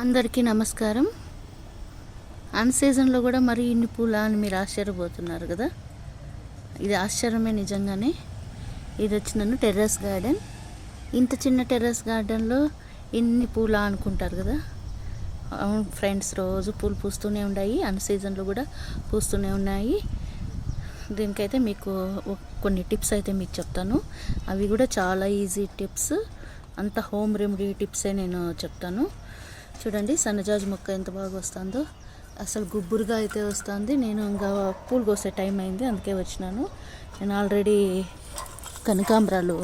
అందరికీ నమస్కారం. అన్ సీజన్లో కూడా మరి ఇన్ని పూల అని మీరు ఆశ్చర్యపోతున్నారు కదా? ఇది ఆశ్చర్యమే నిజంగానే. ఇది వచ్చినాను టెర్రస్ గార్డెన్. ఇంత చిన్న టెర్రస్ గార్డెన్లో ఇన్ని పూల అనుకుంటారు కదా? అవును ఫ్రెండ్స్ రోజు పూలు పూస్తూనే ఉన్నాయి అన్ సీజన్లో కూడా పూస్తూనే ఉన్నాయి. దీనికైతే మీకు కొన్ని టిప్స్ అయితే మీకు చెప్తాను. అవి కూడా చాలా ఈజీ టిప్స్. అంత హోమ్ రెమెడీ టిప్సే నేను చెప్తాను. చూడండి సన్నజాజి మొక్క ఎంత బాగా వస్తుందో. అసలు గుబ్బురుగా అయితే వస్తుంది. నేను ఇంకా పూలు కోసే టైం అయింది అందుకే వచ్చినాను. నేను ఆల్రెడీ కనకాంబరాలు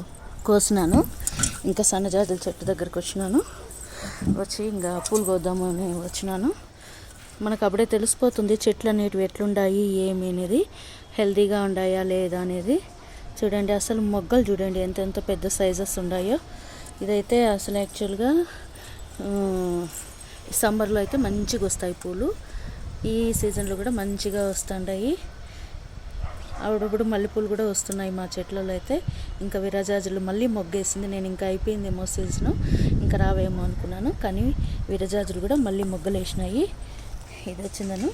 కోసినాను. ఇంకా సన్నజాజుల చెట్టు దగ్గరకు వచ్చినాను. వచ్చి ఇంకా పూలు కోద్దాము అని వచ్చినాను. మనకు అప్పుడే తెలిసిపోతుంది చెట్లు అనేటివి ఎట్లుండాయి ఏమి అనేది. హెల్తీగా ఉన్నాయా లేదా అనేది. చూడండి అసలు మొగ్గలు చూడండి ఎంత ఎంత పెద్ద సైజెస్ ఉన్నాయో. ఇదైతే అసలు యాక్చువల్గా సమ్మర్లో అయితే మంచిగా వస్తాయి పూలు. ఈ సీజన్లో కూడా మంచిగా వస్తుంటాయి. అప్పుడప్పుడు మల్లెపూలు కూడా వస్తున్నాయి మా చెట్లలో అయితే. ఇంకా విరజాజులు మళ్ళీ మొగ్గేసింది. నేను ఇంకా అయిపోయిందేమో సీజను. ఇంకా రావేమో అనుకున్నాను. కానీ విరజాజులు కూడా మళ్ళీ మొగ్గలేసినాయి. ఇది వచ్చిందను.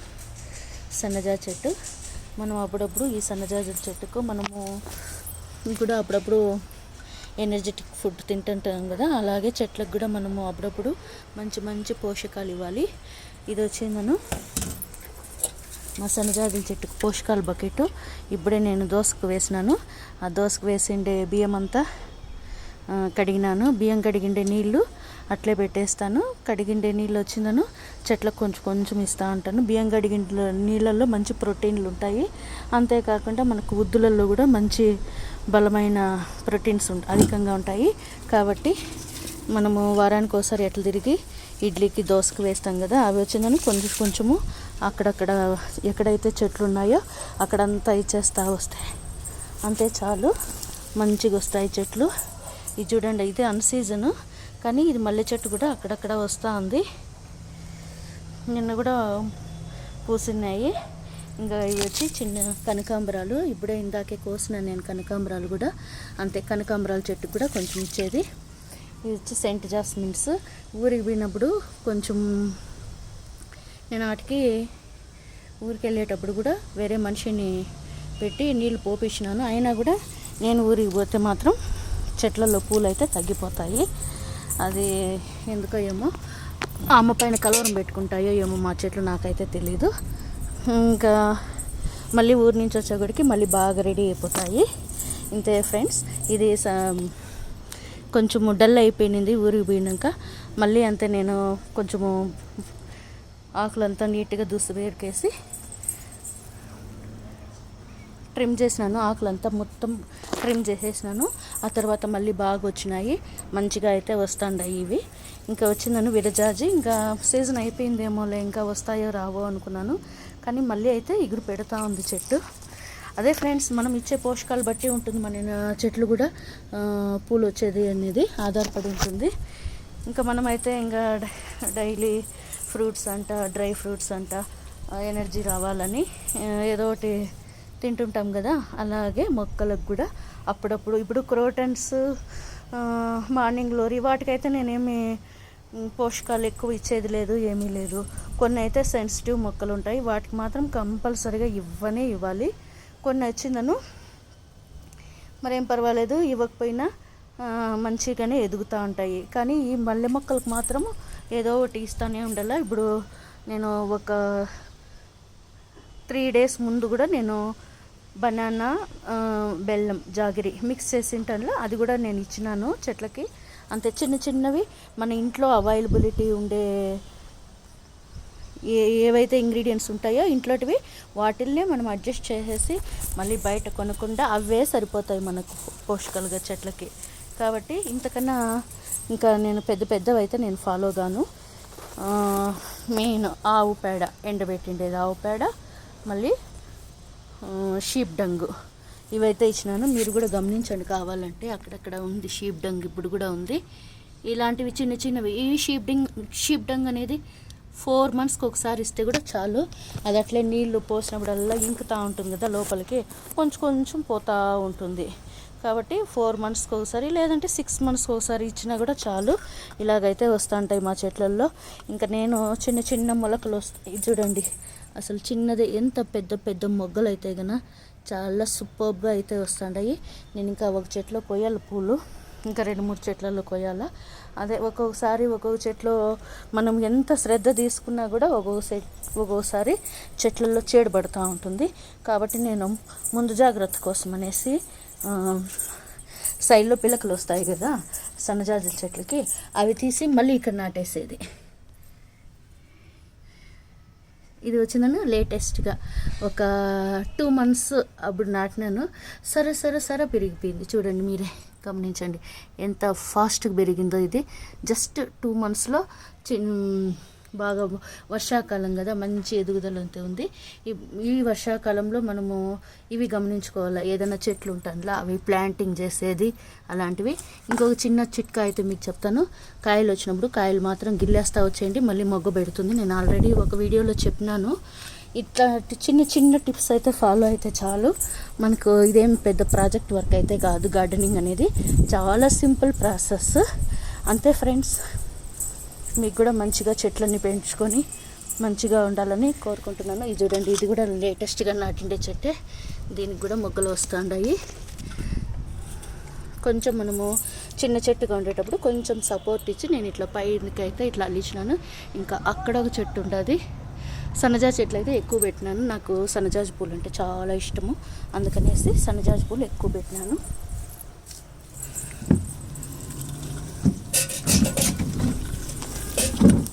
సన్నజాజి చెట్టు. మనం అప్పుడప్పుడు ఈ సన్నజాజుల చెట్టుకు మనము కూడా అప్పుడప్పుడు ఎనర్జెటిక్ ఫుడ్ తింటుంటాం కదా అలాగే చెట్లకు కూడా మనము అప్పుడప్పుడు మంచి మంచి పోషకాలు ఇవ్వాలి. ఇది వచ్చిందను మా సన్నజాజుల చెట్టుకు పోషకాల బకెట్. ఇప్పుడే నేను దోసకు వేసినాను. ఆ దోసకు వేసిండే బియ్యం అంతా కడిగినాను. బియ్యం కడిగిండే నీళ్ళు అట్లే పెట్టేస్తాను. కడిగిండే నీళ్ళు వచ్చిందను. చెట్లకు కొంచెం కొంచెం ఇస్తూ ఉంటాను బియ్యం కడిగిన నీళ్ళల్లో మంచి ప్రోటీన్లు ఉంటాయి. అంతేకాకుండా మనకు ఉద్దులలో కూడా మంచి బలమైన ప్రోటీన్స్ అధికంగా ఉంటాయి. కాబట్టి మనము వారానికి ఒకసారి ఎట్లా తిరిగి ఇడ్లీకి దోసకు వేస్తాం కదా అవి వచ్చిందని కొంచెం కొంచెము అక్కడక్కడ ఎక్కడైతే చెట్లు ఉన్నాయో అక్కడంతా ఇచ్చేస్తా వస్తాయి అంతే చాలు. మంచిగా వస్తాయి చెట్లు. ఇది చూడండి ఇది అన్ సీజను. కానీ ఇది మల్లె చెట్టు కూడా అక్కడక్కడ వస్తూ ఉంది. నిన్న కూడా పూసినాయి. ఇంకా ఇవి వచ్చి చిన్న కనకాంబరాలు. ఇప్పుడే ఇందాకే కోసిన నేను కనకాంబరాలు కూడా. అంతే కనకాంబరాల చెట్టు కూడా కొంచెం ఇచ్చేది. ఇది వచ్చి సెంట్ జాస్మిన్స్. ఊరికి పోయినప్పుడు కొంచెం నేను వాటికి ఊరికి వెళ్ళేటప్పుడు కూడా వేరే మనిషిని పెట్టి నీళ్ళు పోపించినాను అయినా కూడా నేను ఊరికి పోతే మాత్రం చెట్లలో పూలు అయితే తగ్గిపోతాయి. అది ఎందుకో ఏమో. అమ్మ పైన కలవరం పెట్టుకుంటాయో ఏమో మా చెట్లు నాకైతే తెలీదు. ఇంకా మళ్ళీ ఊరి నుంచి వచ్చేకొడికి మళ్ళీ బాగా రెడీ అయిపోతాయి. ఇంతే ఫ్రెండ్స్ ఇది కొంచెము డల్ అయిపోయింది ఊరికి పోయినాక. మళ్ళీ అంతే నేను కొంచెము ఆకులంతా నీట్గా దూసి వేరుకేసి ట్రిమ్ చేసినాను. ఆకులంతా మొత్తం ట్రిమ్ చేసేసినాను. ఆ తర్వాత మళ్ళీ బాగా వచ్చినాయి మంచిగా అయితే వస్తాయి ఇవి. ఇంకా వచ్చిందని విరజాజి ఇంకా సీజన్ అయిపోయిందేమోలే ఇంకా వస్తాయో రావో అనుకున్నాను. కానీ మళ్ళీ అయితే ఇగురు పెడతా ఉంది చెట్టు. అదే ఫ్రెండ్స్ మనం ఇచ్చే పోషకాలు బట్టి ఉంటుంది మన చెట్లు కూడా పూలు వచ్చేది అనేది ఆధారపడి ఉంటుంది. ఇంకా మనమైతే ఇంకా డైలీ ఫ్రూట్స్ అంట డ్రై ఫ్రూట్స్ అంట ఎనర్జీ రావాలని ఏదో ఒకటి తింటుంటాం కదా అలాగే మొక్కలకు కూడా అప్పుడప్పుడు. ఇప్పుడు క్రోటన్స్ మార్నింగ్ లోరీ వాటికైతే నేనేమి పోషకాలు ఎక్కువ ఇచ్చేది లేదు ఏమీ లేదు. కొన్ని అయితే సెన్సిటివ్ మొక్కలు ఉంటాయి. వాటికి మాత్రం కంపల్సరీగా ఇవ్వనే ఇవ్వాలి. కొన్ని వచ్చిందను మరేం పర్వాలేదు. ఇవ్వకపోయినా మంచిగానే ఎదుగుతూ ఉంటాయి. కానీ ఈ మల్లె మొక్కలకు మాత్రం ఏదో ఒకటి ఇస్తూనే ఉండాలి. ఇప్పుడు నేను ఒక త్రీ డేస్ ముందు కూడా నేను బనానా బెల్లం జాగిరి మిక్స్ చేసి ఉంటాను అది కూడా నేను ఇచ్చినాను చెట్లకి. అంతే చిన్న చిన్నవి మన ఇంట్లో అవైలబిలిటీ ఉండే ఏ ఏవైతే ఇంగ్రీడియంట్స్ ఉంటాయో ఇంట్లోటివి వాటిల్ని మనం అడ్జస్ట్ చేసేసి మళ్ళీ బయట కొనకుండా అవే సరిపోతాయి మనకు పోషకాలుగా చెట్లకి. కాబట్టి ఇంతకన్నా ఇంకా నేను పెద్ద పెద్దవి అయితే నేను ఫాలో గాను. మెయిన్ ఆవు పేడ ఎండబెట్టిండేది ఆవు పేడ మళ్ళీ షీప్ డంగు ఇవైతే ఇచ్చినాను. మీరు కూడా గమనించండి కావాలంటే. అక్కడక్కడ ఉంది షీప్ డంగ్ ఇప్పుడు కూడా ఉంది. ఇలాంటివి చిన్న చిన్నవి. ఈ షీప్ డంగ్ షీప్ డంగ్ అనేది ఫోర్ మంత్స్కి ఒకసారి ఇస్తే కూడా చాలు. అది అట్లే నీళ్ళు పోసినప్పుడల్లా ఇంకుతూ ఉంటుంది కదా లోపలికి. కొంచెం కొంచెం పోతూ ఉంటుంది. కాబట్టి ఫోర్ మంత్స్కి ఒకసారి లేదంటే సిక్స్ మంత్స్కి ఒకసారి ఇచ్చినా కూడా చాలు. ఇలాగైతే వస్తుంటాయి మా చెట్లల్లో. ఇంకా నేను చిన్న చిన్న మొలకలు వస్తాయి. చూడండి. అసలు చిన్నది ఎంత పెద్ద పెద్ద మొగ్గలు అయితే గన చాలా సూపర్గా అయితే వస్తుంటాయి నేను ఇంకా ఒక చెట్లో కొయ్యాలి పూలు ఇంకా రెండు మూడు చెట్లలో కొయ్యాల. అదే ఒక్కొక్కసారి ఒక్కొక్క చెట్లో మనం ఎంత శ్రద్ధ తీసుకున్నా కూడా ఒక్కొక్క సెట్ ఒక్కొక్కసారి చెట్లలో చీడ పడుతూ ఉంటుంది. కాబట్టి నేను ముందు జాగ్రత్త కోసం అనేసి సైడ్లో పిలకలు వస్తాయి కదా సన్నజాజుల చెట్లకి అవి తీసి మళ్ళీ ఇక్కడ నాటేసేది. ఇది వచ్చిందని లేటెస్ట్గా ఒక టూ మంత్స్ అప్పుడు నాటినాను. సరే సరే సరే పెరిగిపోయింది. చూడండి మీరే గమనించండి. ఎంత ఫాస్ట్గా పెరిగిందో ఇది. జస్ట్ టూ మంత్స్లో చిన్ బాగా వర్షాకాలం కదా మంచి ఎదుగుదల అయితే ఉంది. ఈ ఈ వర్షాకాలంలో మనము ఇవి గమనించుకోవాలి. ఏదైనా చెట్లు ఉంటానులా అవి ప్లాంటింగ్ చేసేది అలాంటివి. ఇంకొక చిన్న చిట్కా అయితే మీకు చెప్తాను. కాయలు వచ్చినప్పుడు కాయలు మాత్రం గిల్లేస్తా వచ్చేయండి మళ్ళీ మొగ్గు పెడుతుంది. నేను ఆల్రెడీ ఒక వీడియోలో చెప్పినాను. ఇట్లాంటి చిన్న చిన్న టిప్స్ అయితే ఫాలో అయితే చాలు. మనకు ఇదేం పెద్ద ప్రాజెక్ట్ వర్క్ అయితే కాదు గార్డెనింగ్ అనేది. చాలా సింపుల్ ప్రాసెస్. అంతే ఫ్రెండ్స్. మీకు కూడా మంచిగా చెట్లన్నీ పెంచుకొని మంచిగా ఉండాలని కోరుకుంటున్నాను. ఇది చూడండి ఇది కూడా లేటెస్ట్గా నాటిండే చెట్టే. దీనికి కూడా మొగ్గలు వస్తుండయి. కొంచెం మనము చిన్న చెట్టుగా ఉండేటప్పుడు కొంచెం సపోర్ట్ ఇచ్చి నేను ఇట్లా పైనకైతే ఇట్లా అల్లించినాను. ఇంకా అక్కడ ఒక చెట్టు ఉంటుంది సన్నజాజి చెట్లు అయితే ఎక్కువ పెట్టినాను. నాకు సన్నజాజి పూలు అంటే చాలా ఇష్టము. అందుకనేసి సన్నజాజి పూలు ఎక్కువ పెట్టినాను.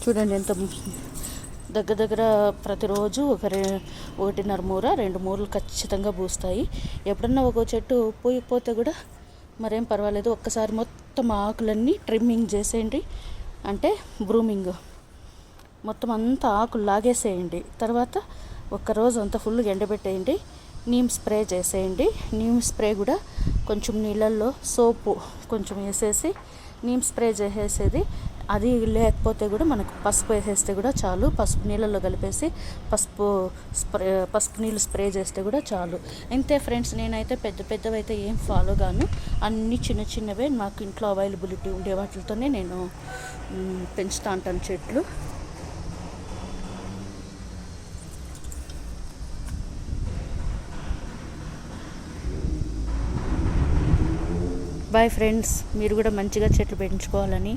చూడండి ఎంత దగ్గర దగ్గర ప్రతిరోజు ఒక రె ఒకటిన్నర మూర రెండు మూరలు ఖచ్చితంగా పూస్తాయి. ఎప్పుడన్నా ఒక చెట్టు పోయిపోతే కూడా మరేం పర్వాలేదు. ఒక్కసారి మొత్తం ఆకులన్నీ ట్రిమ్మింగ్ చేసేయండి. అంటే బ్రూమింగ్. మొత్తం అంతా ఆకులు లాగేసేయండి. తర్వాత ఒక్కరోజు అంతా ఫుల్గా ఎండబెట్టేయండి. నీమ్ స్ప్రే చేసేయండి. నీమ్ స్ప్రే కూడా కొంచెం నీళ్ళల్లో సోపు కొంచెం వేసేసి నీమ్ స్ప్రే చేసేసేది అది లేకపోతే కూడా మనకు పసుపు వేసేస్తే కూడా చాలు. పసుపు నీళ్ళల్లో కలిపేసి పసుపు స్ప్రే పసుపు నీళ్ళు స్ప్రే చేస్తే కూడా చాలు. అంతే ఫ్రెండ్స్ నేనైతే పెద్ద పెద్దవి అయితే ఏం ఫాలో గాను అన్ని చిన్న చిన్నవే నాకు ఇంట్లో అవైలబిలిటీ ఉండే వాటితోనే నేను పెంచుతా ఉంటాను చెట్లు. బాయ్ ఫ్రెండ్స్ మీరు కూడా మంచిగా చెట్లు పెంచుకోవాలని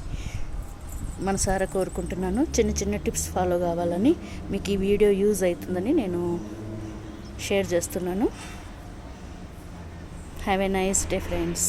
మనసారా కోరుకుంటున్నాను. చిన్న చిన్న టిప్స్ ఫాలో కావాలని మీకు ఈ వీడియో యూజ్ అవుతుందని నేను షేర్ చేస్తున్నాను. Have a nice day friends.